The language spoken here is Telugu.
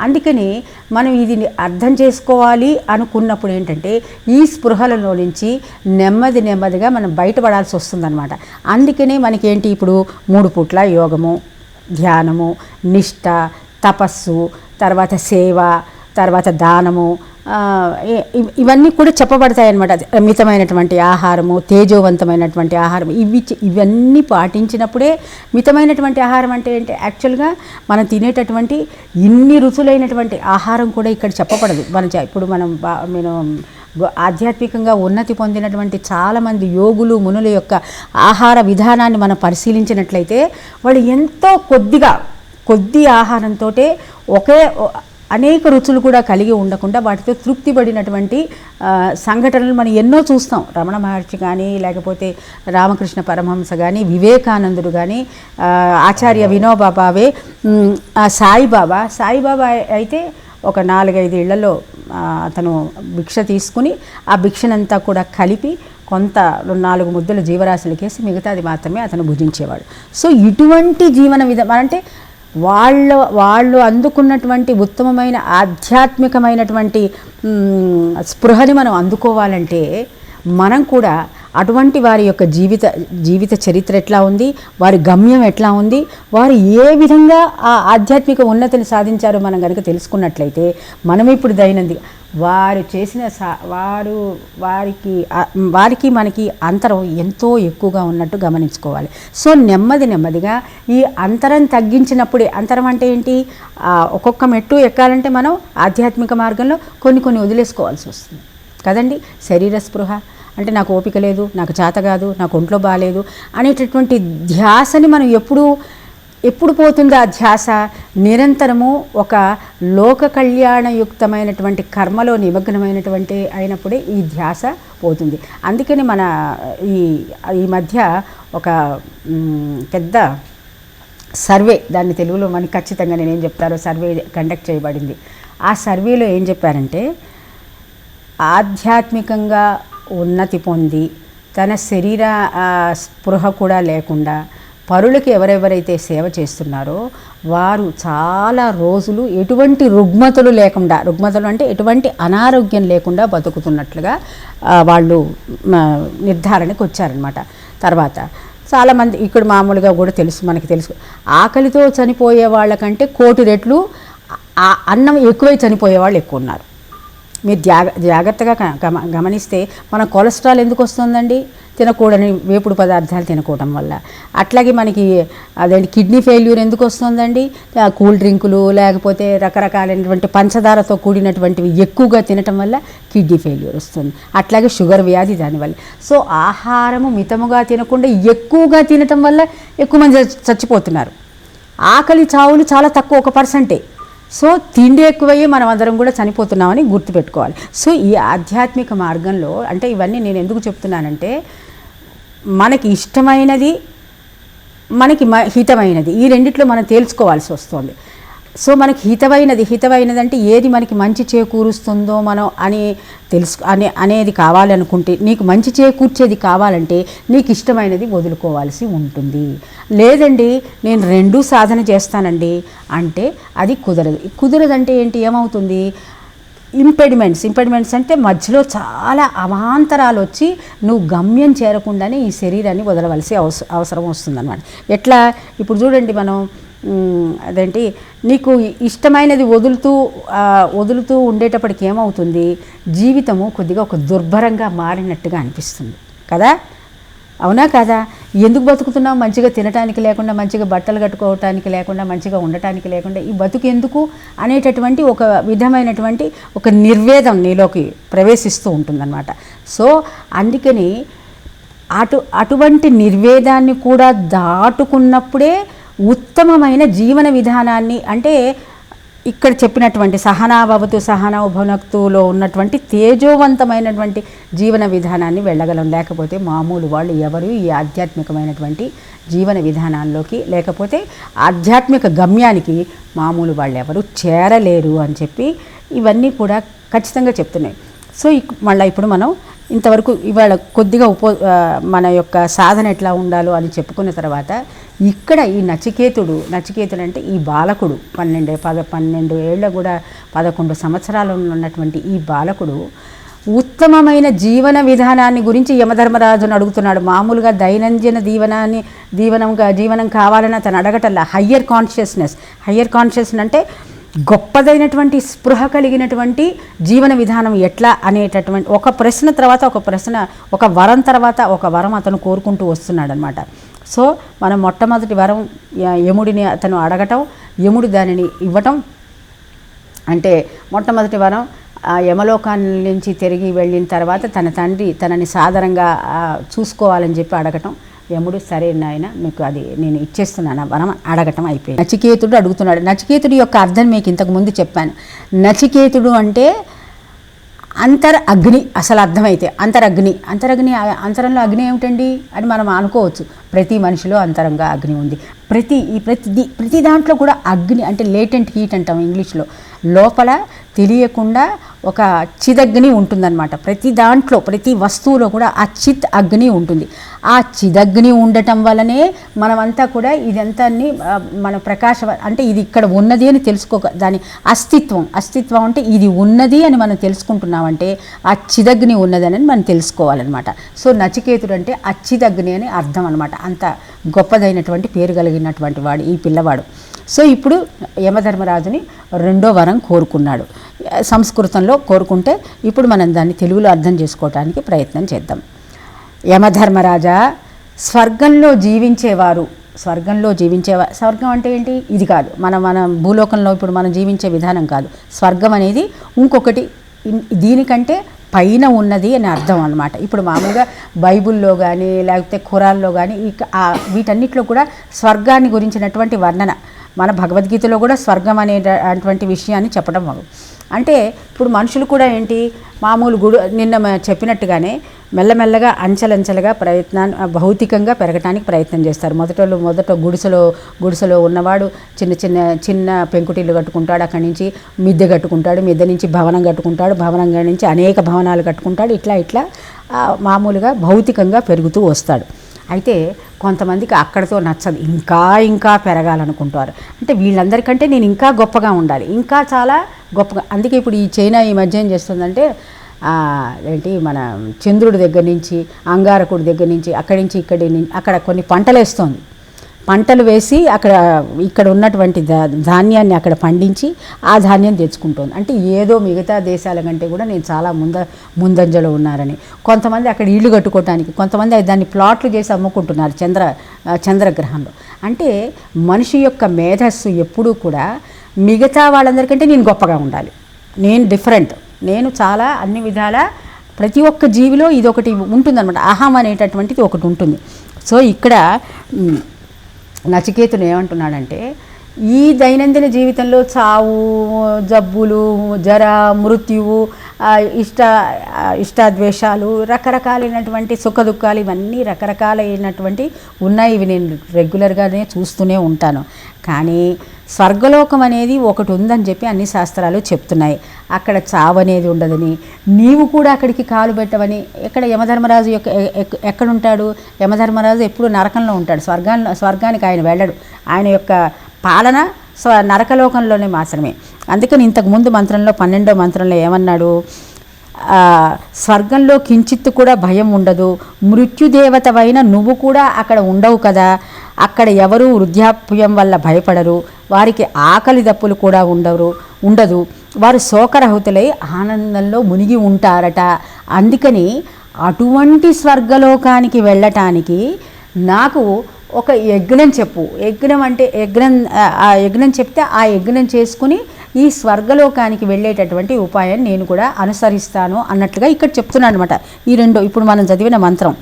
అందుకని మనం ఇది అర్థం చేసుకోవాలి అనుకున్నప్పుడు ఏంటంటే ఈ స్పృహలలో నుంచి నెమ్మది నెమ్మదిగా మనం బయటపడాల్సి వస్తుందన్నమాట. అందుకనే మనకేంటి ఇప్పుడు మూడు పూట్ల యోగము ధ్యానము నిష్ట తపస్సు తర్వాత సేవ తర్వాత దానము ఇవన్నీ కూడా చెప్పబడతాయి అనమాట మితమైనటువంటి ఆహారము తేజోవంతమైనటువంటి ఆహారం ఇవి ఇవన్నీ పాటించినప్పుడే మితమైనటువంటి ఆహారం అంటే ఏంటి? యాక్చువల్గా మనం తినేటటువంటి ఇన్ని రుచులైనటువంటి ఆహారం కూడా ఇక్కడ చెప్పబడదు. మన ఇప్పుడు మనం బా నేను ఆధ్యాత్మికంగా ఉన్నతి పొందినటువంటి చాలామంది యోగులు మునుల యొక్క ఆహార విధానాన్ని మనం పరిశీలించినట్లయితే వాళ్ళు ఎంతో కొద్దిగా కొద్ది ఆహారంతో ఒకే అనేక రుచులు కూడా కలిగి ఉండకుండా వాటితో తృప్తి పడినటువంటి సంఘటనలు మనం ఎన్నో చూస్తాం. రమణ మహర్షి కానీ లేకపోతే రామకృష్ణ పరమహంస కానీ వివేకానందుడు కానీ ఆచార్య వినోబా భావే ఆ సాయిబాబా. సాయిబాబా అయితే ఒక నాలుగైదు ఇళ్ళలో అతను భిక్ష తీసుకుని ఆ భిక్షనంతా కూడా కలిపి కొంత నాలుగు ముద్దలు జీవరాశులకేసి మిగతాది మాత్రమే అతను భుజించేవాడు. సో ఇటువంటి జీవన విధానం అంటే వాళ్ళ వాళ్ళు అందుకున్నటువంటి ఉత్తమమైన ఆధ్యాత్మికమైనటువంటి స్పృహని మనం అందుకోవాలంటే మనం కూడా అటువంటి వారి యొక్క జీవిత జీవిత చరిత్ర ఎట్లా ఉంది వారి గమ్యం ఎట్లా ఉంది వారు ఏ విధంగా ఆ ఆధ్యాత్మిక ఉన్నతిని సాధించారో మనం కనుక తెలుసుకున్నట్లయితే మనం ఇప్పుడు దైనంది వారు చేసిన వారు వారికి వారికి మనకి అంతరం ఎంతో ఎక్కువగా ఉన్నట్టు గమనించుకోవాలి. సో నెమ్మది నెమ్మదిగా ఈ అంతరం తగ్గించినప్పుడే అంతరం అంటే ఏంటి? ఒక్కొక్క మెట్టు ఎక్కాలంటే మనం ఆధ్యాత్మిక మార్గంలో కొన్ని కొన్ని వదిలేసుకోవాల్సి వస్తుంది. కదండి? శరీర స్పృహ. అంటే నాకు ఓపిక లేదు నాకు చేత కాదు నాకు ఒంట్లో బాగాలేదు అనేటటువంటి ధ్యాసని మనం ఎప్పుడూ ఎప్పుడు పోతుంది ఆ ధ్యాస? నిరంతరము ఒక లోక కళ్యాణయుక్తమైనటువంటి కర్మలో నిమగ్నమైనటువంటి అయినప్పుడే ఈ ధ్యాస పోతుంది. అందుకని మన ఈ ఈ మధ్య ఒక పెద్ద సర్వే దాన్ని తెలుగులో మనకి ఖచ్చితంగా నేనేం చెప్తారో సర్వే కండక్ట్ చేయబడింది. ఆ సర్వేలో ఏం చెప్పారంటే ఆధ్యాత్మికంగా ఉన్నతి పొంది తన శరీర స్పృహ కూడా లేకుండా పరులకు ఎవరెవరైతే సేవ చేస్తున్నారో వారు చాలా రోజులు ఎటువంటి రుగ్మతలు లేకుండా రుగ్మతలు అంటే ఎటువంటి అనారోగ్యం లేకుండా బతుకుతున్నట్లుగా వాళ్ళు నిర్ధారణకు వచ్చారనమాట తర్వాత చాలామంది ఇక్కడ మామూలుగా కూడా తెలుసు మనకి తెలుసు. ఆకలితో చనిపోయే వాళ్ళకంటే కోటి రెట్లు అన్నం ఎక్కువై చనిపోయే వాళ్ళు ఎక్కువ ఉన్నారు మీరు జాగ జాగ్రత్తగా గమ గమనిస్తే మన కొలెస్ట్రాల్ ఎందుకు వస్తుందండి? తినకూడని వేపుడు పదార్థాలు తినకూడడం వల్ల. అట్లాగే మనకి అదేంటి కిడ్నీ ఫెయిల్యూర్ ఎందుకు వస్తుందండి? కూల్ డ్రింకులు లేకపోతే రకరకాలైనటువంటి పంచదారతో కూడినటువంటివి ఎక్కువగా తినటం వల్ల కిడ్నీ ఫెయిల్యూర్ వస్తుంది. అట్లాగే షుగర్ వ్యాధి దానివల్ల. సో ఆహారము మితముగా తినకుండా ఎక్కువగా తినటం వల్ల ఎక్కువ మంది చచ్చి- చచ్చిపోతున్నారు. ఆకలి చావులు చాలా తక్కువ ఒక పర్సెంటే. సో తిండి ఎక్కువయ్యి మనం అందరం కూడా చనిపోతున్నామని గుర్తుపెట్టుకోవాలి. సో ఈ ఆధ్యాత్మిక మార్గంలో అంటే ఇవన్నీ నేను ఎందుకు చెప్తున్నానంటే మనకి ఇష్టమైనది మనకి మ హితమైనది. ఈ రెండిట్లో మనం తేల్చుకోవాల్సి వస్తుంది. సో మనకి హితమైనది హితమైనది అంటే ఏది మనకి మంచి చేకూరుస్తుందో మనం అని తెలుసు అనే అనేది కావాలనుకుంటే నీకు మంచి చేకూర్చేది కావాలంటే నీకు ఇష్టమైనది వదులుకోవాల్సి ఉంటుంది. లేదండి నేను రెండూ సాధన చేస్తానండి అంటే అది కుదరదు. కుదరదంటే ఏంటి? ఏమవుతుంది? ఇంపెడిమెంట్స్ ఇంపెడిమెంట్స్ అంటే మధ్యలో చాలా అవాంతరాలు వచ్చి నువ్వు గమ్యం చేరకుండానే ఈ శరీరాన్ని వదలవలసి అవస అవసరం వస్తుందన్నమాట. ఎట్లా? ఇప్పుడు చూడండి మనం అదేంటి? నీకు ఇష్టమైనది వదులుతూ వదులుతూ ఉండేటప్పటికి ఏమవుతుంది? జీవితము కొద్దిగా ఒక దుర్భరంగా మారినట్టుగా అనిపిస్తుంది. కదా? అవునా కదా? ఎందుకు బతుకుతున్నావు? మంచిగా తినటానికి లేకుండా మంచిగా బట్టలు కట్టుకోవటానికి లేకుండా మంచిగా ఉండటానికి లేకుండా ఈ బతుకు ఎందుకు అనేటటువంటి ఒక విధమైనటువంటి ఒక నిర్వేదం నీలోకి ప్రవేశిస్తూ ఉంటుందన్నమాట. సో అందుకని అటు అటువంటి నిర్వేదాన్ని కూడా దాటుకున్నప్పుడే ఉత్తమమైన జీవన విధానాన్ని అంటే ఇక్కడ చెప్పినటువంటి సహనాభవతు సహనాభనక్తులో ఉన్నటువంటి తేజోవంతమైనటువంటి జీవన విధానాన్ని వెళ్ళగలం. లేకపోతే మామూలు వాళ్ళు ఎవరు ఈ ఆధ్యాత్మికమైనటువంటి జీవన విధానాల్లోకి లేకపోతే ఆధ్యాత్మిక గమ్యానికి మామూలు వాళ్ళు ఎవరు చేరలేరు అని చెప్పి ఇవన్నీ కూడా ఖచ్చితంగా చెప్తున్నాయి. సో మళ్ళీ ఇప్పుడు మనం ఇంతవరకు ఇవాళ కొద్దిగా ఉపో మన యొక్క సాధన ఎట్లా ఉండాలో అని చెప్పుకున్న తర్వాత ఇక్కడ ఈ నచికేతుడు నచికేతుడు అంటే ఈ బాలకుడు. పన్నెండు పద పన్నెండు ఏళ్ళ కూడా పదకొండు సంవత్సరాలు ఉన్నటువంటి ఈ బాలకుడు ఉత్తమమైన జీవన విధానాన్ని గురించి యమధర్మరాజును అడుగుతున్నాడు. మామూలుగా దైనందిన దీవనాన్ని దీవనంగా జీవనం కావాలని అతను అడగటల్లా హయ్యర్ కాన్షియస్నెస్ హయ్యర్ కాన్షియస్ అంటే గొప్పదైనటువంటి స్పృహ కలిగినటువంటి జీవన విధానం ఎట్లా అనేటటువంటి ఒక ప్రశ్న తర్వాత ఒక ప్రశ్న ఒక వరం తర్వాత ఒక వరం అతను కోరుకుంటూ వస్తున్నాడు అనమాట సో మనం మొట్టమొదటి వరం యముడిని అతను అడగటం యముడు దానిని ఇవ్వటం. అంటే మొట్టమొదటి వరం ఆ యమలోకాన్ని నుంచి తిరిగి వెళ్ళిన తర్వాత తన తండ్రి తనని సాదరంగా చూసుకోవాలని చెప్పి అడగటం. యముడు సరే నాయన మీకు అది నేను ఇచ్చేస్తున్నాను వరం అడగటం అయిపోయింది. నచికేతుడు అడుగుతున్నాడు. నచికేతుడి యొక్క అర్థం మీకు ఇంతకు ముందు చెప్పాను. నచికేతుడు అంటే అంతర్ అగ్ని అసలు అర్థమైతే అంతరగ్ని. అంతరగ్ని అంతరంలో అగ్ని ఏమిటండి? అని మనం అనుకోవచ్చు. ప్రతి మనిషిలో అంతరంగా అగ్ని ఉంది. ప్రతి ఈ ప్రతి ప్రతి దాంట్లో కూడా అగ్ని అంటే లేటెంట్ హీట్ అంటాం ఇంగ్లీష్లో. లోపల తెలియకుండా ఒక చిదగ్ని ఉంటుందన్నమాట. ప్రతి దాంట్లో ప్రతి వస్తువులో కూడా ఆ చిత్ అగ్ని ఉంటుంది. ఆ చిదగ్ని ఉండటం వలనే మనమంతా కూడా ఇదంతా మన ప్రకాశ అంటే ఇది ఇక్కడ ఉన్నది అని తెలుసుకోక దాని అస్తిత్వం అస్తిత్వం అంటే ఇది ఉన్నది అని మనం తెలుసుకుంటున్నామంటే ఆ చిదగ్ని ఉన్నదని మనం తెలుసుకోవాలన్నమాట. సో నచికేతుడు అంటే అచ్చిదగ్ని అని అర్థం అనమాట అంత గొప్పదైనటువంటి పేరు కలిగినటువంటి వాడు ఈ పిల్లవాడు. సో ఇప్పుడు యమధర్మరాజుని రెండో వరం కోరుకున్నాడు. సంస్కృతంలో కోరుకుంటే ఇప్పుడు మనం దాన్ని తెలుగులో అర్థం చేసుకోవడానికి ప్రయత్నం చేద్దాం. యమధర్మరాజా స్వర్గంలో జీవించేవారు స్వర్గంలో జీవించే స్వర్గం అంటే ఏంటి? ఇది కాదు. మన మన భూలోకంలో ఇప్పుడు మనం జీవించే విధానం కాదు. స్వర్గం అనేది ఇంకొకటి దీనికంటే పైన ఉన్నది అని అర్థం అన్నమాట. ఇప్పుడు మామూలుగా బైబిల్లో కానీ లేకపోతే ఖురాల్లో కానీ వీటన్నిటిలో కూడా స్వర్గాన్ని గురించినటువంటి వర్ణన. మన భగవద్గీతలో కూడా స్వర్గం అనే అటువంటి విషయాన్ని చెప్పడం అంటే ఇప్పుడు మనుషులు కూడా ఏంటి మామూలు గుడు నిన్న చెప్పినట్టుగానే మెల్లమెల్లగా అంచెలంచెలుగా ప్రయత్నాన్ని భౌతికంగా పెరగటానికి ప్రయత్నం చేస్తారు. మొదటలో మొదట గుడిసెలో గుడిసెలో ఉన్నవాడు చిన్న చిన్న చిన్న పెంకుటిల్లు కట్టుకుంటాడు అక్కడి నుంచి మిద్దె కట్టుకుంటాడు మిద్దె నుంచి భవనం కట్టుకుంటాడు భవనం నుంచి అనేక భవనాలు కట్టుకుంటాడు ఇట్లా ఇట్లా మామూలుగా భౌతికంగా పెరుగుతూ వస్తాడు. అయితే కొంతమందికి అక్కడితో నచ్చదు. ఇంకా ఇంకా పెరగాలనుకుంటారు. అంటే వీళ్ళందరికంటే నేను ఇంకా గొప్పగా ఉండాలి. ఇంకా చాలా గొప్పగా. అందుకే ఇప్పుడు ఈ చైనా ఈ మధ్య ఏం చేస్తుందంటే ఏంటి మన చంద్రుడి దగ్గర నుంచి అంగారకుడి దగ్గర నుంచి అక్కడి నుంచి ఇక్కడి నుంచి అక్కడ కొన్ని పంటలు వేస్తోంది పంటలు వేసి అక్కడ ఇక్కడ ఉన్నటువంటి ధాన్యాన్ని అక్కడ పండించి ఆ ధాన్యం తెచ్చుకుంటుంది. అంటే ఏదో మిగతా దేశాల కంటే కూడా నేను చాలా ముంద ముందంజలో ఉన్నారని. కొంతమంది అక్కడ ఇల్లు కట్టుకోవటానికి కొంతమంది దాన్ని ప్లాట్లు చేసి అమ్ముకుంటున్నారు చంద్ర చంద్రగ్రహంలో. అంటే మనిషి యొక్క మేధస్సు ఎప్పుడూ కూడా మిగతా వాళ్ళందరికంటే నేను గొప్పగా ఉండాలి. నేను డిఫరెంట్. నేను చాలా అన్ని విధాల ప్రతి ఒక్క జీవిలో ఇది ఒకటి ఉంటుందన్నమాట. అహం అనేటటువంటిది ఒకటి ఉంటుంది. సో ఇక్కడ నచికేతుడు ఏమంటున్నాడంటే ఈ దైనందిన జీవితంలో చావు జబ్బులు జర మృత్యువు ఇష్ట ఇష్టాద్వేషాలు రకరకాలైనటువంటి సుఖ దుఃఖాలు ఇవన్నీ రకరకాలైనటువంటి ఉన్నాయి. ఇవి నేను రెగ్యులర్గానే చూస్తూనే ఉంటాను. కానీ స్వర్గలోకం అనేది ఒకటి ఉందని చెప్పి అన్ని శాస్త్రాలు చెప్తున్నాయి. అక్కడ చావు అనేది ఉండదని నీవు కూడా అక్కడికి కాలు పెట్టవని ఇక్కడ యమధర్మరాజు యొక్క ఎక్కడుంటాడు? యమధర్మరాజు ఎప్పుడు నరకంలో ఉంటాడు. స్వర్గాన్ని స్వర్గానికి ఆయన వెళ్ళడు. ఆయన యొక్క పాలన స్వ నరకలోకంలోనే మాత్రమే. అందుకని ఇంతకు ముందు మంత్రంలో పన్నెండో మంత్రంలో ఏమన్నాడు? స్వర్గంలో కించిత్తు కూడా భయం ఉండదు. మృత్యుదేవతవైన నువ్వు కూడా అక్కడ ఉండవు కదా. అక్కడ ఎవరు వృద్ధాప్యం వల్ల భయపడరు వారికి ఆకలి దప్పులు కూడా ఉండరు ఉండదు. వారు శోకరహితులై ఆనందంలో మునిగి ఉంటారట. అందుకని అటువంటి స్వర్గలోకానికి వెళ్ళటానికి నాకు ఒక యజ్ఞం చెప్పు. యజ్ఞం అంటే యజ్ఞం ఆ- ఆ యజ్ఞం చెప్తే ఆ యజ్ఞం చేసుకుని ఈ స్వర్గలోకానికి వెళ్ళేటటువంటి ఉపాయం నేను కూడా అనుసరిస్తాను అన్నట్లుగా ఇక్కడ చెప్తున్నాను అనమాట ఈ రెండు ఇప్పుడు మనం చదివిన మంత్రం.